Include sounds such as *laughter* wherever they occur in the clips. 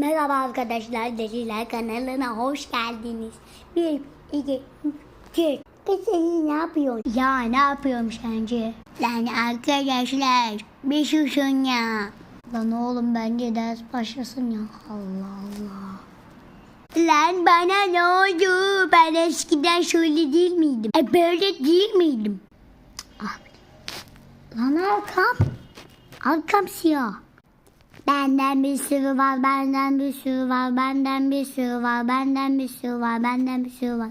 Merhaba arkadaşlar, Deliler kanalına hoş geldiniz. Bir, iki, üç. Sen ne yapıyorsun? Ya ne yapıyorum sence? Lan arkadaşlar, bir susun ya. Lan oğlum bence ders başlasın ya. Allah Allah. Lan bana ne oldu? Ben eskiden şöyle değil miydim? E böyle değil miydim? Ah. Lan arkam. Arkam siyah. Benden bir sürü var, benden bir sürü var, benden bir sürü var, benden bir sürü var, benden bir sürü var.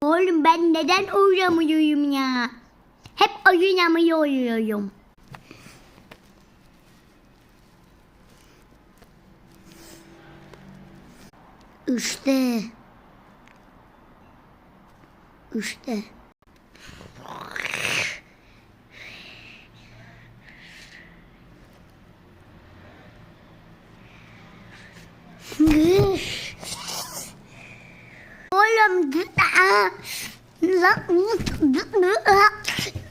Oğlum ben neden uyuyamıyorum ya? Hep uyuyamıyorum. İşte. İşte. Oğlum aa, lan,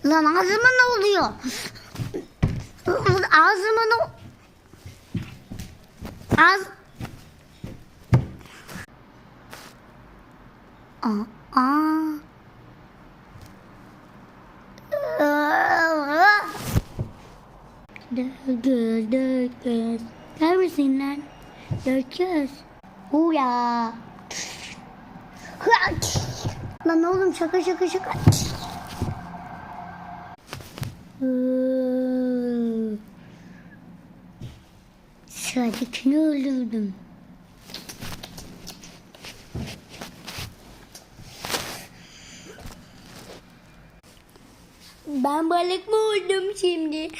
lan ağzıma ne oluyor? Ağzıma ne Ağz Aa, aa. Dört göz, dört göz. Neredesin lan? Dört göz. Hura. Lan oğlum şaka şaka şaka. Sıradakini öldürdüm. Ben balık mı oldum şimdi? *laughs*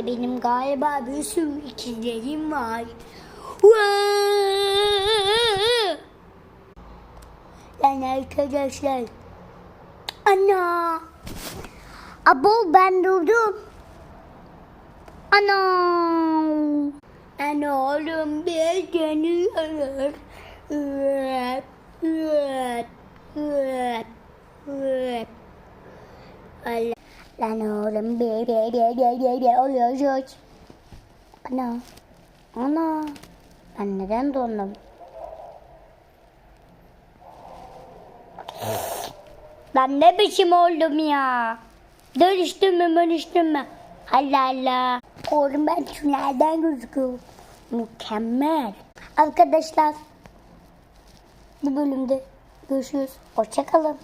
E, Benim galiba bir sürü ikizlerim var. Yani arkadaşlar. Ana. Abo ben durdum. Ana. Ana oğlum bir dönüyor. Evet. Evet. Evet. Evet. Lan oğlum bir bir bir bir bir bir oluyor çocuğum. Ana. Ana. Ben neden dondum? Ben ne biçim oldum ya? Dönüştüm mü dönüştüm mü? Allah Allah. Oğlum ben tünelden gözüküyorum. Mükemmel. Arkadaşlar bu bölümde görüşürüz. Hoşçakalın.